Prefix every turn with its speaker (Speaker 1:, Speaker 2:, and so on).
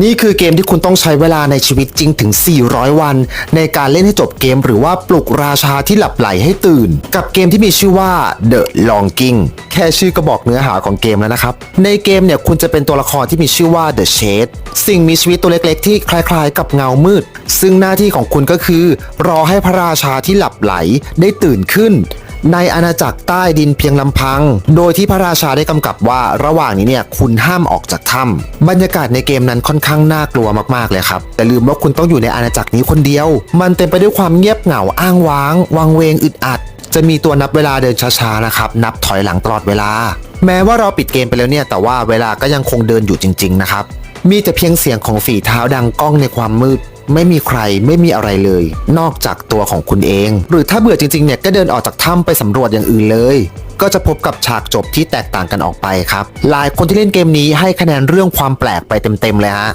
Speaker 1: นี่คือเกมที่คุณต้องใช้เวลาในชีวิตจริงถึง 400 วัน ในการเล่นให้จบเกมหรือว่าปลุกราชาที่หลับไหลให้ตื่น กับเกมที่มีชื่อว่า The Longing แค่ชื่อก็บอกเนื้อหาของเกมแล้วนะครับ ในเกมเนี่ยคุณจะเป็นตัวละครที่มีชื่อว่า The Shade สิ่งมีชีวิตตัวเล็กๆ ที่คล้ายๆ กับเงามืด ซึ่งหน้าที่ของคุณก็คือ รอให้พระราชาที่หลับไหลได้ตื่นขึ้น ในอาณาจักรใต้ดินเพียงลำพัง โดยที่พระราชาได้กำกับว่าระหว่างนี้เนี่ยคุณห้ามออกจากถ้ำบรรยากาศในเกมนั้นค่อนข้างน่ากลัวมากๆเลยครับ แต่ลืมว่าคุณต้องอยู่ในอาณาจักรนี้คนเดียว มันเต็มไปด้วยความเงียบเหงาอ้างว้าง วังเวงอึดอัด จะมีตัวนับเวลาเดินช้าๆนะครับ นับถอยหลังตลอดเวลา แม้ว่าเราปิดเกมไปแล้วเนี่ย แต่ว่าเวลาก็ยังคงเดินอยู่จริง ๆ นะครับ มีแต่เพียงเสียงของฝีเท้าดังก้องในความมืด ไม่มีใครไม่มีอะไรเลย นอกจากตัวของคุณเอง หรือถ้าเบื่อจริงๆเนี่ยก็เดินออกจากถ้ำไปสำรวจอย่างอื่นเลย ก็จะพบกับฉากจบที่แตกต่างกันออกไปครับ หลายคนที่เล่นเกมนี้ให้คะแนนเรื่องความแปลกไปเต็มๆเลยฮะ